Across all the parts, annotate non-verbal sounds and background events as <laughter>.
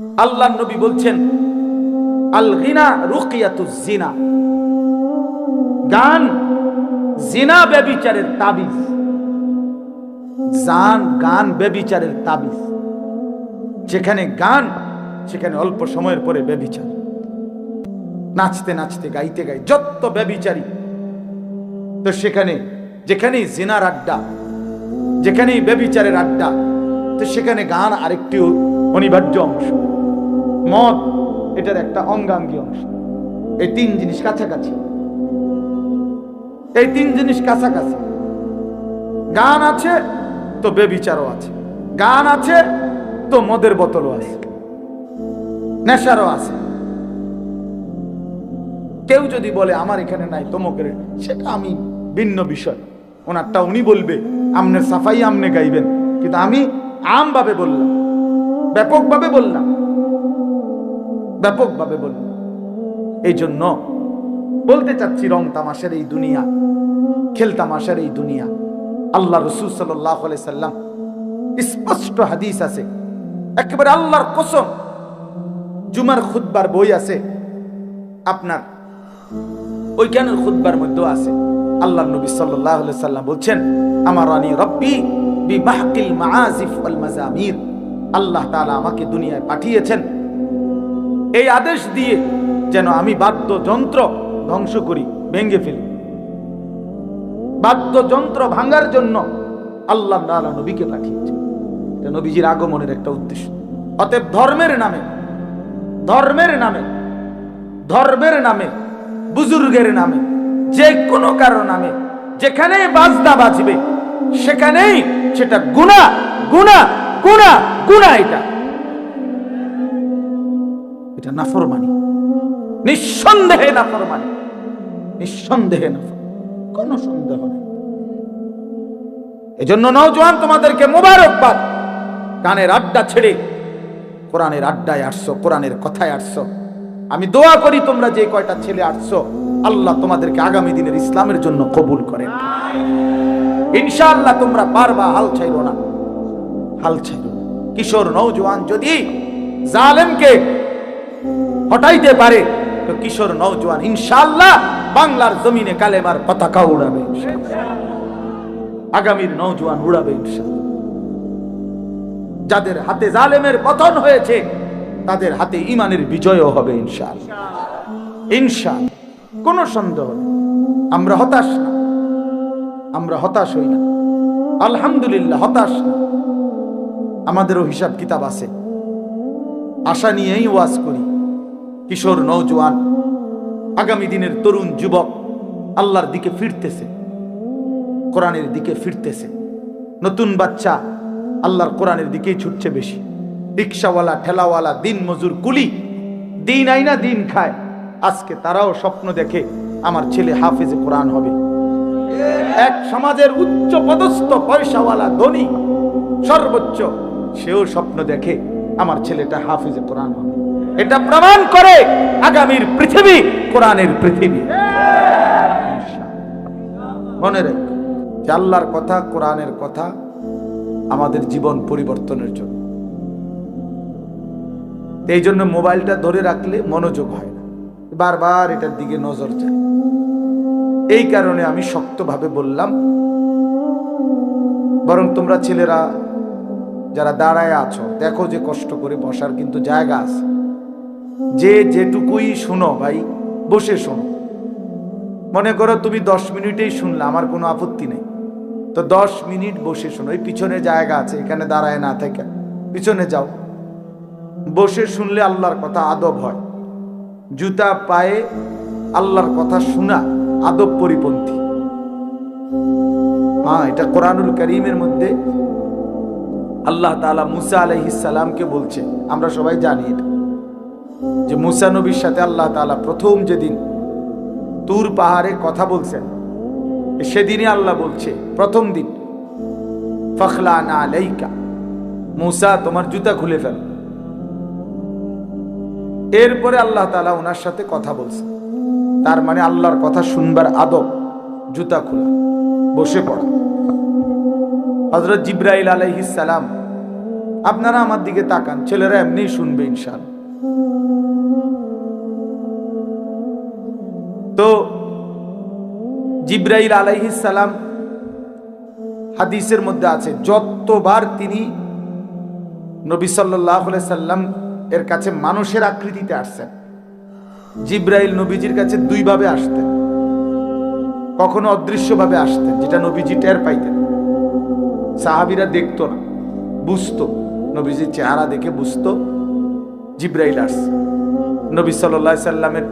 আল্লাহ নবী বলছেন আল গিনা রুকিয়াতু জিনা গান জিনা ব্যবিচারের তাবিজ। জান, গান ব্যবিচারের তাবিজ। যেখানে গান, সেখানে অল্প সময়ের পরে ব্যবিচার। নাচতে নাচতে, গাইতে গাই যত ব্যবিচারী। তো সেখানে, যেখানেই জিনার আড্ডা, যেখানেই ব্যবিচারের আড্ডা, তো সেখানে গান আরেকটি অনিবার্য অংশ। মদ, এটার একটা অঙ্গাঙ্গী অংশ। এই তিন জিনিস কাছাকাছি। এই তিন জিনিস কাছাকাছি। গান আছে, তো বেবিচারও আছে। গান আছে, তো মদের বোতলও আছে। নেশারও আছে। কেউ যদি বলে, আমার এখানে নাই তমকের সেটা আমি ভিন্ন বিষয়। ওনারটা উনি বলবে, আমনে সাফাই, আমনে গাইবেন। কিন্তু আমি আমভাবে বললাম ব্যাপকভাবে বললাম। ব্যাপকভাবে বললাম। এই জন্য বলতে চাচ্ছি রং তামাশার এই দুনিয়া, খেল তামাশার এই দুনিয়া। আল্লাহ রসুল সাল্লাম স্পষ্ট হাদিস আছে। একেবারে আল্লাহর কসম জুমার খুদ্বার বই আছে। আপনার ওই ওইখানের খুদ্বার মধ্যেও আছে। আল্লাহ নবী সাল্লাহ সাল্লাম বলছেন, আমার রানী রব্বি বি মাহকিল মাআজিফ ওয়াল মাজামির আল্লাহ তাআলা আমাকে দুনিয়ায় পাঠিয়েছেন। এই আদেশ দিয়ে যেন আমি বাদ্যযন্ত্র ধ্বংস করি, ভেঙে ফেলি। বাদ্যযন্ত্র ভাঙার জন্য আল্লাহ তাআলা নবীকে পাঠিয়েছেন। এটা নবীজির আগমনের একটা উদ্দেশ্য। অতএব ধর্মের নামে ধর্মের নামে ধর্মের নামে, বুজুর্গের নামে যে কোনো কারও নামে যেখানে বাজনা বাজবে, সেখানেই সেটা গুণা গুণা এটা। এটা নাফরমানি। নিঃসন্দেহে নাফরমানি। নিঃসন্দেহে সন্দেহ নেই। এজন্য নওজোয়ান, তোমাদেরকে কানের আড্ডা ছেড়ে, কোরআনের আড্ডায় আসছো, কোরআনের কথায় আসছো। আমি দোয়া করি তোমরা যে কয়টা ছেলে আসছো, আল্লাহ তোমাদেরকে আগামী দিনের ইসলামের জন্য কবুল করেন। ইনশাআল্লাহ তোমরা পারবা, হাল ছাইরো না। হাল ছাইরো কিশোর নৌজওয়ান যদি জালেমকে হটাইতে পারে, তো কিশোর নৌজওয়ান ইনশাআল্লাহ বাংলার জমিনে কালেমার পতাকা উড়াবে আগামীর নৌজওয়ান উড়াবে ইনশাআল্লাহ। যাদের হাতে জালেমের পতন হয়েছে, তাদের হাতে ইমানের বিজয়ও হবে ইনশাল ইনশাল কোনো সন্দেহ আমরা হতাশ না। আমরা হতাশ হই না। আলহামদুলিল্লাহ, হতাশ না। আমাদেরও হিসাব কিতাব আছে। আশা নিয়েই ওয়াজ করি। কিশোর নৌজওয়ান আগামী দিনের তরুণ যুবক আল্লাহর দিকে ফিরতেছে, কোরআনের দিকে ফিরতেছে। নতুন বাচ্চা আল্লাহর কোরআনের দিকেই ছুটছে বেশি। রিক্সাওয়ালা, ঠেলাওয়ালা, দিন মজুর, কুলি, দিন আইনা, দিন খায়। আজকে তারাও স্বপ্ন দেখে আমার ছেলে হাফেজে কোরআন হবে। এক সমাজের উচ্চ পদস্থ পয়সাওয়ালা ধনী, সর্বোচ্চ সেও স্বপ্ন দেখে আমার ছেলেটা হাফিজে কোরআন হবে। এটা প্রমাণ করে আগামীর পৃথিবী কোরআনের পৃথিবী। মনে রেখ, যে আল্লাহর কথা, কোরআনের কথা আমাদের জীবন পরিবর্তনের জন্য। এই জন্য মোবাইলটা ধরে রাখলে মনোযোগ হয় না। বারবার এটার দিকে নজর যায় এই কারণে আমি শক্তভাবে বললাম, বরং তোমরা ছেলেরা যারা দাঁড়ায় আছো, দেখো যে কষ্ট করে বসার কিন্তু জায়গা আছে। যে যেটুকুই শুনো ভাই, বসে শোনো। মনে করো তুমি দশ মিনিটেই শুনলে, আমার কোনো আপত্তি নেই। তো দশ মিনিট বসে শোনো, এই পিছনে জায়গা আছে, এখানে দাঁড়ায় না থেকে। পিছনে যাও। বসে শুনলে আল্লাহর কথা আদব হয়। জুতা পায়ে আল্লাহর কথা শোনা, আদব পরিপন্থী। হ্যাঁ এটা কোরআনুল করিমের মধ্যে আল্লাহ তাআলা মুসা আলাইহিসসালামকে বলছে, আমরা সবাই জানি এটা, যে মুসা নবীর সাথে আল্লাহ তাআলা প্রথম যেদিন তুর পাহাড়ে কথা বলছেন, সেদিনই আল্লাহ বলছে, প্রথম দিন ফখলা না আলাইকা, মুসা তোমার জুতা খুলে ফেল। এরপরে আল্লাহ তাআলা ওনার সাথে কথা বলছে তার মানে আল্লাহর কথা শুনবার আদব, জুতা খোলা, বসে পড়া। হজরত জিব্রাইল সালাম, আপনারা আমার দিকে তাকান, ছেলেরা এমনি শুনবে ইনশাল তো জিব্রাইল সালাম হাদিসের মধ্যে আছে, যতবার তিনি নবী সাল্লাহ সাল্লাম এর কাছে মানুষের আকৃতিতে আসছেন, জিব্রাইল নবীজির কাছে দুইভাবে আসতেন। কখনো অদৃশ্যভাবে আসতেন, যেটা নবীজি টের পাইতেন। সাহাবিরা দেখতো না, বুঝতো। নবীজির চেহারা দেখে বুঝতো। জিব্রাইল আসছে। নবী সাল্লাহ সাল্লামের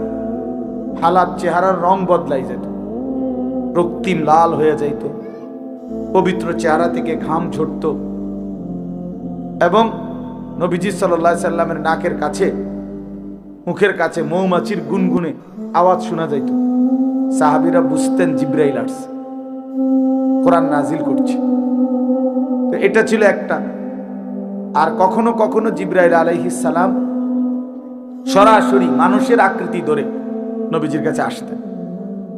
হালাত, চেহারার রং বদলাই যেত। রক্তিম লাল হয়ে যাইত। পবিত্র চেহারা থেকে ঘাম ঝরত। এবং নবীজি সাল্লাহ সাল্লামের নাকের কাছে, মুখের কাছে মৌমাছির গুনগুনে আওয়াজ শোনা যাইত। সাহাবিরা বুঝতেন জিব্রাইল আসছে। কোরআন নাজিল করছে। এটা ছিল একটা। আর কখনো কখনো জিব্রাইল সালাম সরাসরি মানুষের আকৃতি ধরে নবীজির কাছে আসতেন।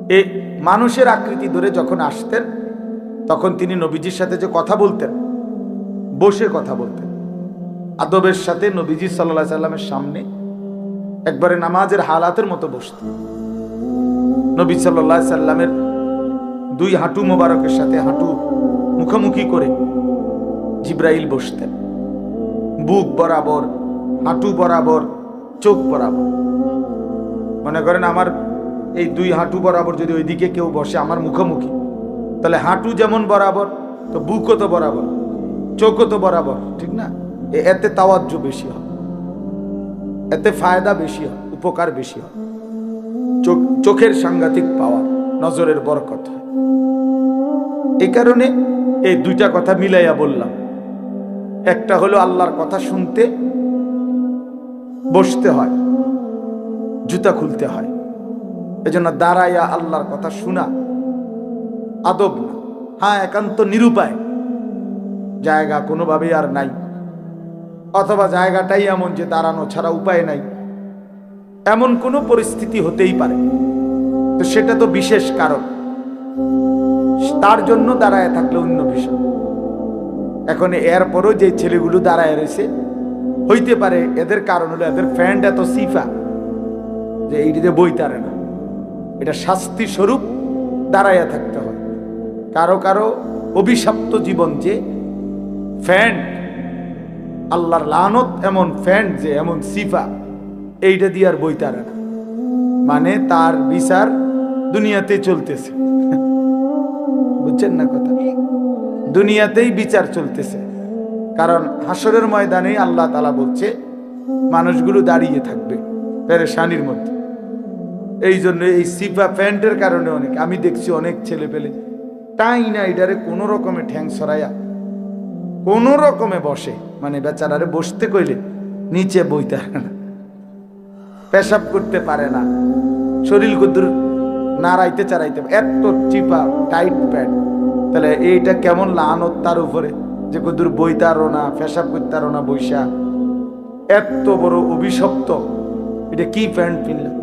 এ মানুষের আকৃতি ধরে যখন আসতেন, তখন তিনি নবীজির সাথে যে কথা বলতেন, বসে কথা বলতেন। আদবের সাথে নবীজি সাল্লাহ সাল্লামের সামনে একবারে নামাজের হালাতের মতো বসতেন। নবী সাল্লাহ সাল্লামের দুই হাঁটু মোবারকের সাথে হাঁটু মুখোমুখি করে জিব্রাইল বসতেন। বুক বরাবর, হাঁটু বরাবর, চোখ বরাবর। মনে করেন আমার এই দুই হাঁটু বরাবর যদি ওইদিকে কেউ বসে, আমার মুখোমুখি। তাহলে হাঁটু যেমন বরাবর, তো বুকও তো বরাবর, চোখও তো বরাবর, ঠিক না? এ- এতে তাওয়াজ্য বেশি হয়, এতে ফায়দা বেশি হয়, উপকার বেশি হয়। চোখ, চোখের সাংঘাতিক পাওয়ার, নজরের বরকত হয়। এই কারণে এই দুইটা কথা মিলাইয়া বললাম। একটা হলো আল্লাহর কথা শুনতে, বসতে হয়, জুতা খুলতে হয়। এজন্য দাঁড়াইয়া আল্লাহর কথা শোনা আদব না। হ্যাঁ একান্ত নিরুপায়। জায়গা কোনোভাবেই আর নাই। অথবা জায়গাটাই এমন যে দাঁড়ানো ছাড়া উপায় নাই। এমন কোনো পরিস্থিতি হতেই পারে। তো সেটা তো বিশেষ কারণ। তার জন্য দাঁড়ায় থাকলে অন্য বিষয়। এখন এরপরও যে ছেলেগুলো দাঁড়ায় রয়েছে, হইতে পারে এদের কারণ হলো এদের ফ্যান্ড এত সিফা যে এইটিতে বই তারে না। এটা শাস্তি স্বরূপ দাঁড়াইয়া থাকতে হয়। কারও কারও অভিশপ্ত জীবন যে ফ্যান্ড আল্লাহর লানত এমন ফ্যান্ড যে এমন সিফা, এইটা দিয়ে আর বই তারে না। মানে তার বিচার দুনিয়াতে চলতেছে। <laughs> বুঝছেন না কথা? দুনিয়াতেই বিচার চলতেছে। কারণ হাসরের ময়দানে আল্লাহ তালা বলছে, মানুষগুলো দাঁড়িয়ে থাকবে পেরেশানির মধ্যে। এই জন্য এই সিফা প্যান্টের কারণে অনেক, আমি দেখছি অনেক ছেলে পেলে তাই না এটারে কোনো রকমে ঠ্যাং সরাইয়া কোনো রকমে বসে। মানে বেচারারে বসতে কইলে নিচে বইতে না, পেশাব করতে পারে না, শরীর কুদুর নাড়াইতে চারাইতে এত চিপা টাইট প্যান্ট। তাহলে এইটা কেমন লানত তার উপরে? যে কুদুর বইতারও না, পেশাব করতারও না বৈশা। এত বড় অভিশপ্ত। এটা কি প্যান্ট কিনলাম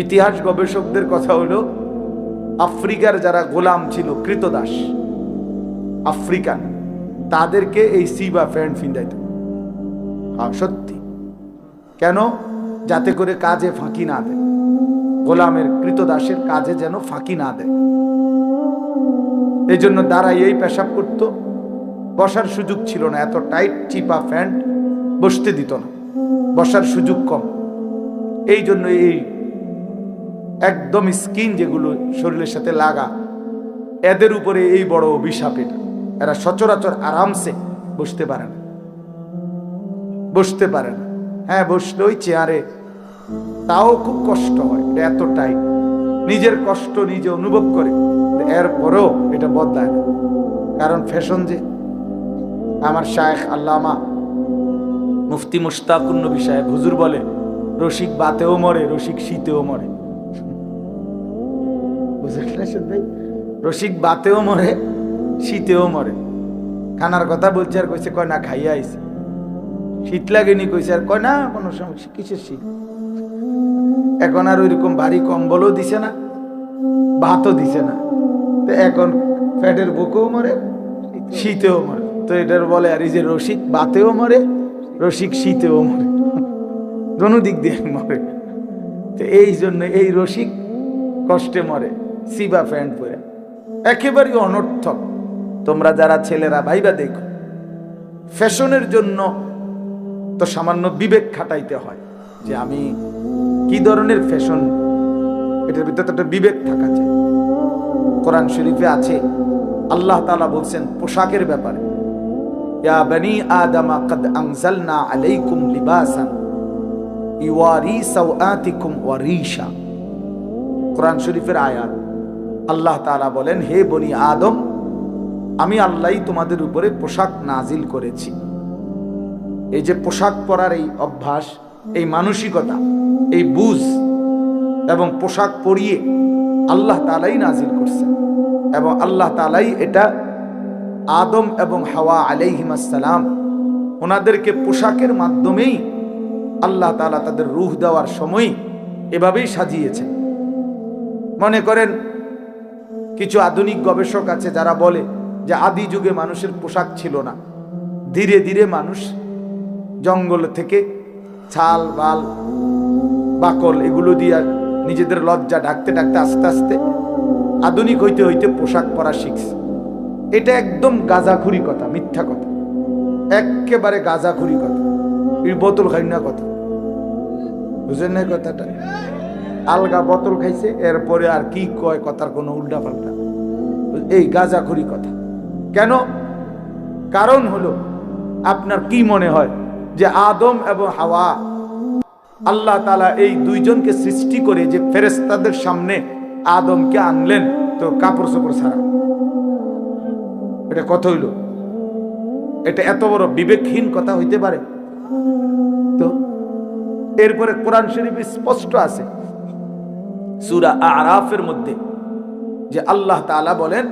ইতিহাস গবেষকদের কথা হলো আফ্রিকার যারা গোলাম ছিল, কৃতদাস, আফ্রিকান, তাদেরকে এই সিবা প্যান্ট ফিন্দাইত হ্যাঁ সত্যি। কেন? যাতে করে কাজে ফাঁকি না দেয়। গোলামের, কৃতদাসের কাজে যেন ফাঁকি না দেয়। এই জন্য দাঁড়াইয়েই পেশাব করতো। বসার সুযোগ ছিল না, এত টাইট চিপা প্যান্ট বসতে দিত না। বসার সুযোগ কম। এই জন্য এই একদম স্কিন যেগুলো শরীরের সাথে লাগা, এদের উপরে এই বড় অভিশাপ এটা। এরা সচরাচর আরামসে বসতে পারে না। বসতে পারে না। হ্যাঁ বসলে ওই চেয়ারে। তাও খুব কষ্ট হয় এত টাইট। নিজের কষ্ট নিজে অনুভব করে এরপরেও এটা বদলায় না। কারণ ফ্যাশন যে, আমার শায়েখ আল্লামা মুফতি মুশতাকুর নবী সাহেব হুজুর বলে রসিক বাতেও মরে, রসিক শীতেও মরে। রসিক বাতেও মরে, শীতেও মরে। খানার কথা বলছে আর কইছে, কয় না, খাইয়া আইছে। শীত লাগেনি কইছে, আর কয় না, কোনো সমস্যা কিসের শীত? এখন আর ওইরকম ভারী কম্বলও দিছে না, ভাতও দিছে না। তো এখন ফ্যাটের বুকেও মরে, শীতেও মরে। তো এটার বলে আর এই যে রসিক বাতেও মরে, রসিক শীতেও মরে। দোনো দিক দিয়ে মরে। তো এই জন্য এই রসিক কষ্টে মরে, সিবা প্যান্ট পরে। একেবারেই অনর্থক। তোমরা যারা ছেলেরা, ভাইবা দেখো, ফ্যাশনের জন্য তো সামান্য বিবেক খাটাইতে হয় যে আমি কি ধরনের ফ্যাশন এটার ভিতরে তো একটা বিবেক থাকা চাই কোরআন শরীফে আছে, আল্লাহ তাআলা বলছেন পোশাকের ব্যাপারে, ইয়া বনি আদমা কদ আনজালনা আলাইকুম লিবাসান ইওয়ারি সাওআতিকুম ওয়া রিশা কোরআন শরীফের আয়াত, আল্লাহ তাআলা বলেন, হে বনি আদম, আমি আল্লাহই তোমাদের উপরে পোশাক নাজিল করেছি। এই যে পোশাক পরার এই অভ্যাস এই মানসিকতা, এই বুঝ এবং পোশাক পরিয়ে আল্লাহ তালাই নাজিল করছেন এবং আল্লাহ তালাই এটা আদম এবং হাওয়া আলাইহিমাসালাম ওনাদেরকে পোশাকের মাধ্যমেই আল্লাহ তালা তাদের রুহ দেওয়ার সময় এভাবেই সাজিয়েছেন। মনে করেন, কিছু আধুনিক গবেষক আছে যারা বলে যে আদি যুগে মানুষের পোশাক ছিল না। ধীরে ধীরে মানুষ জঙ্গল থেকে ছাল, বাল, বাকল, এগুলো দিয়ে নিজেদের লজ্জা ঢাকতে ঢাকতে আস্তে আস্তে আধুনিক হইতে হইতে পোশাক পরা শিখছে। এটা একদম গাঁজাখুরি কথা, মিথ্যা কথা। একেবারে গাঁজাখুরি কথা বোতল খাই না কথা। বুঝেন না কথাটা? আলগা বোতল খাইছে, এরপরে আর কি কয় কথার কোনো উল্টা পাল্টা এই গাঁজাখুরি কথা। কেন? কারণ হলো, আপনার কি মনে হয়? যে আদম এবং হাওয়া আল্লাহ তালা এই দুইজনকে সৃষ্টি করে যে ফেরেস্তাদের সামনে আদমকে আনলেন, তো কাপড় চোপড় ছাড়া। এটা কত হইল? এটা এত বড় বিবেকহীন কথা হইতে পারে। তো এরপরে কোরআন শরীফ স্পষ্ট আছে, সুরা আরাফের মধ্যে, যে আল্লাহ তাআলা বলেন,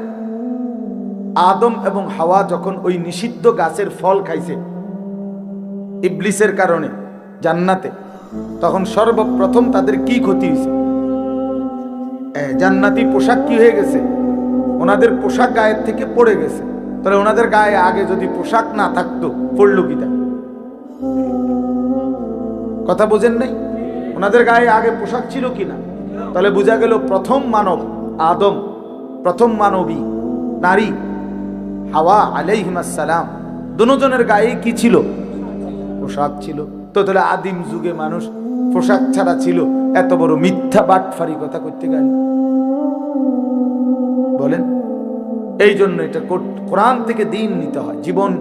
আদম এবং হাওয়া যখন ওই নিষিদ্ধ গাছের ফল খাইছে ইবলিসের কারণে জান্নাতে, তখন সর্বপ্রথম তাদের কি ক্ষতি হয়েছে? জান্নাতি পোশাক কি হয়ে গেছে? ওনাদের পোশাক গায়ের থেকে পড়ে গেছে। তাহলে ওনাদের গায়ে আগে যদি পোশাক না থাকতো, পড়ল কি তা? কথা বোঝেন নাই? ওনাদের গায়ে আগে পোশাক ছিল কি না? তাহলে বোঝা গেল প্রথম মানব আদম, প্রথম মানবী, নারী, হাওয়া আলাইহিমাসালাম দুজনের গায়ে কি ছিল? পোশাক ছিল। তো তাহলে আদিম যুগে মানুষ পোশাক ছাড়া ছিল। এত বড় মিথ্যা বাটফারি কথা করতে গেল। বলেন, এই জন্য এটা কোরআন থেকে দিন নিতে হয়। জীবন,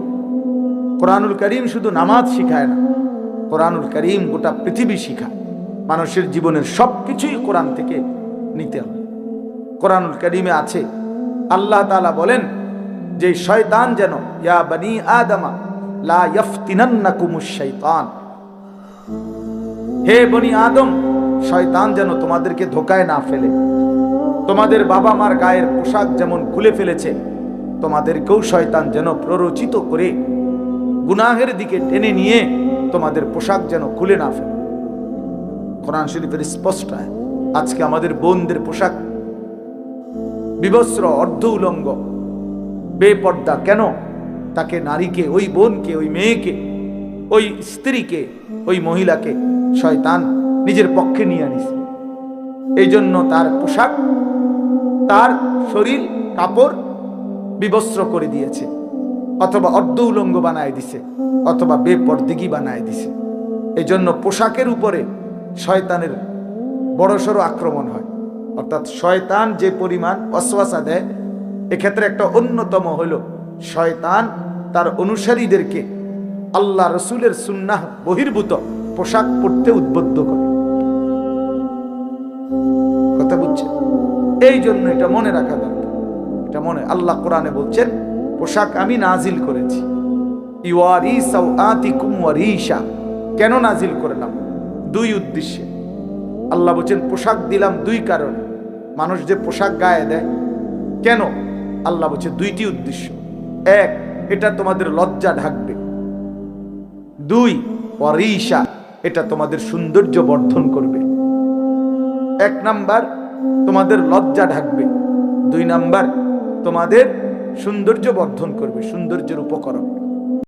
কোরআনুল করিম শুধু নামাজ শিখায় না, কোরআনুল করিম গোটা পৃথিবী শিখায়। মানুষের জীবনের সব কিছুই কোরআন থেকে নিতে হবে কোরআনুল করিমে আছে, আল্লাহ তাআলা বলেন যে শয়তান যেন, ইয়া বনি আদমা হে বনি আদম, শয়তান যেন তোমাদেরকে ধোকায় না ফেলে। তোমাদের বাবা মার গায়ের পোশাক যেমন খুলে ফেলেছে, তোমাদেরকেও শয়তান যেন প্ররোচিত করে গুনাহের দিকে টেনে নিয়ে তোমাদের পোশাক যেন খুলে না ফেলে। কোরআন শরীফের স্পষ্ট আজকে আমাদের বোনদের পোশাক। বিবস্ত্র অর্ধ উলঙ্গ, বেপর্দা কেন? তাকে, নারীকে, ওই বোনকে, ওই মেয়েকে, ওই স্ত্রীকে, ওই মহিলাকে শয়তান নিজের পক্ষে নিয়ে আনিস এই জন্য তার পোশাক, তার শরীর, কাপড় বিবস্ত্র করে দিয়েছে, অথবা অর্ধ উলঙ্গ বানায় দিছে, অথবা বেপর্দিগি বানায় দিছে। এই জন্য পোশাকের উপরে শয়তানের বড়সড় আক্রমণ হয়। অর্থাৎ শয়তান যে পরিমাণ অশ্বাসা দেয়, এক্ষেত্রে একটা অন্যতম হলো শয়তান তার অনুসারীদেরকে আল্লাহ রসুলের সুন্নাহ বহির্ভূত পোশাক পরতে উদ্বুদ্ধ করে। কথা বুঝছেন? এই জন্য এটা মনে রাখা দরকার। এটা মনে, আল্লাহ কোরআনে বলছেন, পোশাক আমি নাজিল করেছি। কেন নাজিল করলাম? দুই উদ্দেশ্যে। আল্লাহ বলছেন, পোশাক দিলাম দুই কারণে। মানুষ যে পোশাক গায়ে দেয়, কেন? আল্লাহ বলছে, দুইটি উদ্দেশ্য। এক এটা তোমাদের লজ্জা ঢাকবে। দুই অরিশা এটা তোমাদের সৌন্দর্য বর্ধন করবে। এক নাম্বার, তোমাদের লজ্জা ঢাকবে। দুই নাম্বার, তোমাদের সৌন্দর্য বর্ধন করবে, সৌন্দর্যের উপকরণ।